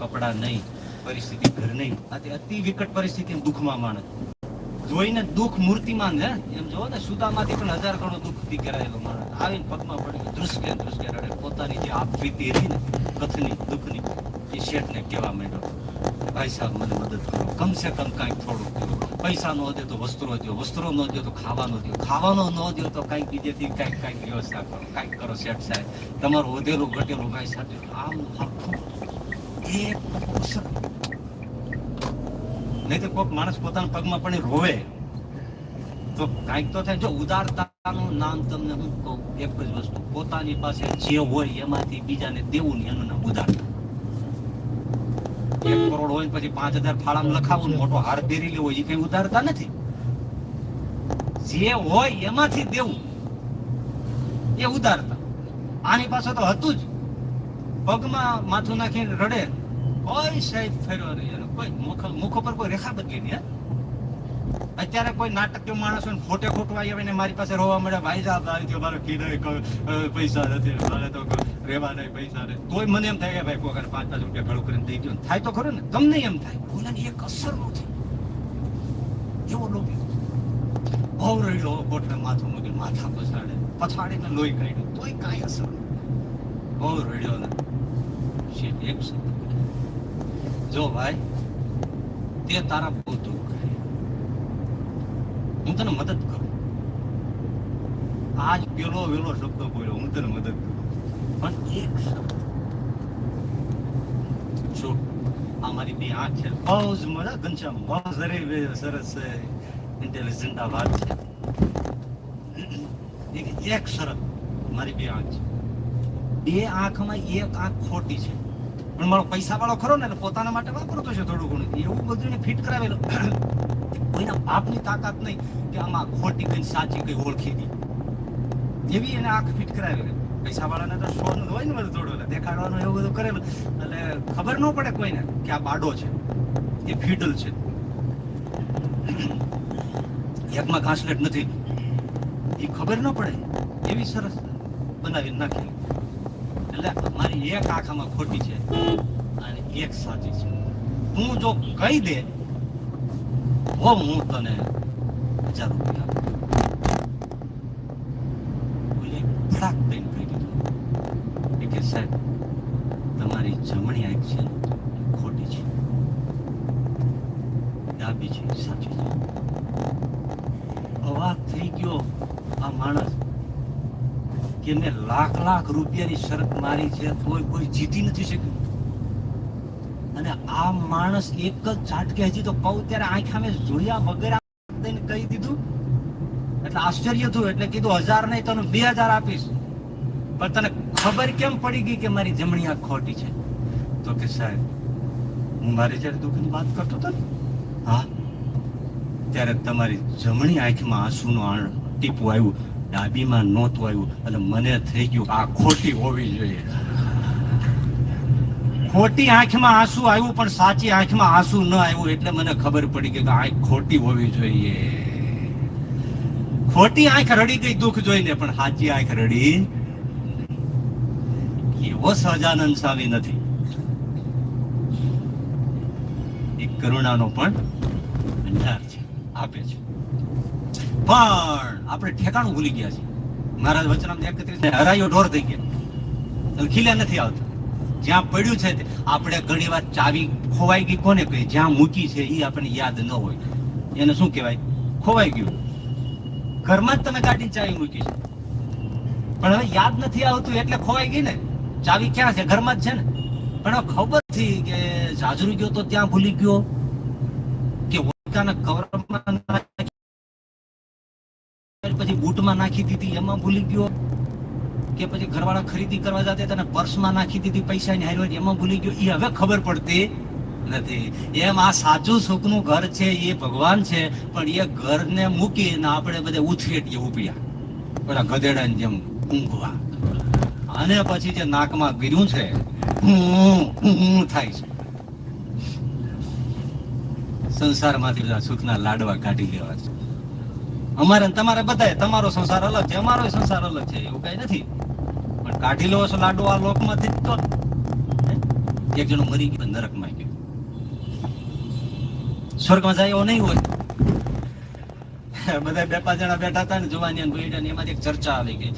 કપડા નહીં, પરિસ્થિતિ ઘર નહીં. આ તે અતિ વિકટ પરિસ્થિતિ દુઃખમાં માણસ જોઈને દુઃખ મૂર્તિમાન હે એમ જોવો ને સુદામાંથી પણ હજાર ગણો દુઃખથી કરાયેલો માણસ આવીને પગમાં પડી દૃશ્ય ને રડે. પોતાની જે આપવીતી હતી ને, કથની, દુઃખની, એ શેઠને કહેવા માંડ્યો. ભાઈ સાહેબ, મને મદદ કરો. કમ સે કમ કાંઈક થોડુંક દો પૈસા નો દે તો વસ્ત્રો દો, વસ્ત્રો નો દો તો ખાવાનો દો. ખાવાનો ન દો તો કાંઈક બીજેથી કાંઈક કાંઈક વ્યવસ્થા કરો. કાંઈક કરો શેઠ સાહેબ. તમારું વધેલું, ઘટેલું ભાઈ સાથે આમ આખું નહીં તો કોઈક માણસ પોતાના પગમાં પણ રોવે. તો કાંઈક તો થાય જો ઉદારતાનું નામ તમને હું કહું, એક જ વસ્તુ. પોતાની પાસે જે હોય એમાંથી બીજાને દેવું ને એનું નામ ઉદારતા. એક કરોડ હોય પછી પાંચ હજાર ફાળામાં લખાવું મોટો હાર પહેરી લેવો એ કઈ ઉદારતા નથી. જે હોય એમાંથી દેવું. એ ઉદારતા. આની પાસે તો હતું જ. પગમાં માથું નાખીને રડે. કોઈ સાહેબ ફેરવા નહીં કોઈ મુખ મુખ ઉપર કોઈ રેખા બદલી નહીં? અત્યારે કોઈ નાટકીય માણસ હોય ખોટે ખોટું આવી આવીને મારી પાસે રોવા મળે ભાઈ સાહેબ આવી ગયો મારો કીધો પૈસા નથી, મારે તો રેવા નહીં, પૈસા નહીં. તોય મને એમ થાય કે ભાઈ કોઈ પાંચ પાંચ રૂપિયા ભેળું કરીને દઈ દો થાય તો ખરું ને તમને એમ થાય. બોલાની એક અસર નથી એવો લોભી. બહુ રડ્યો ગોઠને માથું મૂકી માથા પછાડે. પછાડીને લોહી કાઢ્યું. તોય કાંઈ અસર બહુ રડ્યો ને શબ્દ બોલ્યો. જો ભાઈ, તે તારા બહુ દુઃખ છે. હું તને મદદ કરું. આજ પેલો વેલો શબ્દ બોલ્યો, હું તને મદદ કરું. પણ એક શબ્દ. જો, આ મારી બે આંખ છે. બહુ જ મજા, ઘનશ્યામ બહુ જરી સરસ ઇન્ટેલિજન્ટ આ છે. એક શરત મારી બે આંખ છે. બે આંખમાં એક આંખ ખોટી છે. પણ મારો પૈસા વાળો ખરો ને પોતાના માટે વાપરતો છે થોડું ઘણું. એવું બધું એને ફિટ કરાવેલું. કોઈના બાપની તાકાત નહીં કે આમાં ખોટી કઈ સાચી કઈ ઓળખી દી. એવી એને આંખ ફિટ કરાવેલી. પૈસા વાળાને તો સોન હોય ને બધું થોડું. દેખાડવાનું એવું બધું કરેલું. એટલે ખબર ન પડે કોઈને કે આ બાડો છે. એ ફીડલ છે. એકમાં ઘાસલેટ નથી. એ ખબર ન પડે. એવી સરસ બનાવી નાખી એટલે મારી એક આંખામાં ખોટી છે અને એક સાચી છે. તું જો કહી દે હો હું તને હજાર રૂપિયા સાહેબ, તમારી જમણી આંખ છે ખોટી છે. ડાબી છે, સાચી છે. અવાજ થઈ ગયો આ માણસ. કે લાખ લાખ રૂપિયાની શરત મારી છે કોઈ કોઈ જીતી નથી શક્યું. અને આ માણસ એક જ ઝાટકે હજી તો કહું ત્યારે આંખ મેં જોયા વગર કહી દીધું? એટલે આશ્ચર્ય થયું, એટલે કીધું, હજાર નહીં તને બે હજાર આપીશ. પણ તને ખબર કેમ પડી ગઈ કે મારી જમણી આંખ ખોટી છે? તો કે સાહેબ, હું મારી જ્યારે દુઃખની વાત કરતો હતો ને, હા, ત્યારે તમારી જમણી આંખમાં આંસુનું ટીપું આવ્યું. ડાબીમાં નહોતું આવ્યું અને મને થઈ ગયું આ ખોટી હોવી જોઈએ. ખોટી આંખમાં આંસુ આવ્યું પણ સાચી આંખમાં આંસુ ન આવ્યું એટલે મને ખબર પડી કે આંખ ખોટી હોવી જોઈએ. ખોટી આંખ રડી ગઈ, દુઃખ જોઈને, પણ સાચી આંખ રડી એવો સહજાનંદ સ્વામી નથી. એ કરુણાનો પણ ભંડાર છે, આપે છે. પણ આપણે ઠેકાણું ભૂલી ગયા છે મહારાજ વચનામ એકત્રીસ હરાયો ઢોર થઈ ગયા. એટલે ખીલે નથી આવતા. જ્યાં પડ્યું છે આપણે ઘણી વાર ચાવી ખોવાઈ ગઈ કોને કહી જ્યાં મૂકી છે એ આપણને યાદ ન હોય. એને શું કહેવાય? ખોવાઈ ગયું. ઘરમાં જ તમે ગાડી ચાવી મૂકી છે. પણ હવે યાદ નથી આવતું એટલે ખોવાઈ ગઈ ને. ચાવી ક્યાં છે? ઘરમાં જ છે ને. પણ ખબર નથી કે જાજરૂ ગયો તો ત્યાં ભૂલી ગયો? કે કવરમાં પછી બૂટમાં નાખી દીધી, એમાં ભૂલી ગયો કે પછી ઘરવાળા ખરીદી કરવા જતા તને પર્સમાં નાખી દીધી પૈસાની હારી એમાં ભૂલી ગયો. એ હવે ખબર પડતી નથી. એમ આ સાચું સુખનું ઘર છે, એ ભગવાન છે, પણ એ ઘરને મૂકીને આપણે બધે ઉથેટીએ ઉપડ્યા પેલા ગધેડાની જેમ ઊંઘવા. અને પછી જે નાકમાં ગીર્યું છે હું થાય છે. સંસારમાંથી બધા સુખના લાડવા કાઢી લેવા છે. અમારે તમારે બધાય, તમારો સંસાર અલગ છે અમારો સંસાર અલગ છે, એવું કઈ નથી. પણ કાઢી લો છો લાડુ આ લોકમાંથી તો. એક જણો મરી ગયો, નરકમાં ગયો. સ્વર્ગમાં જાય એવો નહીં હોય. બધા બે પાંચ જણા બેઠા હતા ને, જોવાની એમાંથી એક ચર્ચા આવી ગઈ.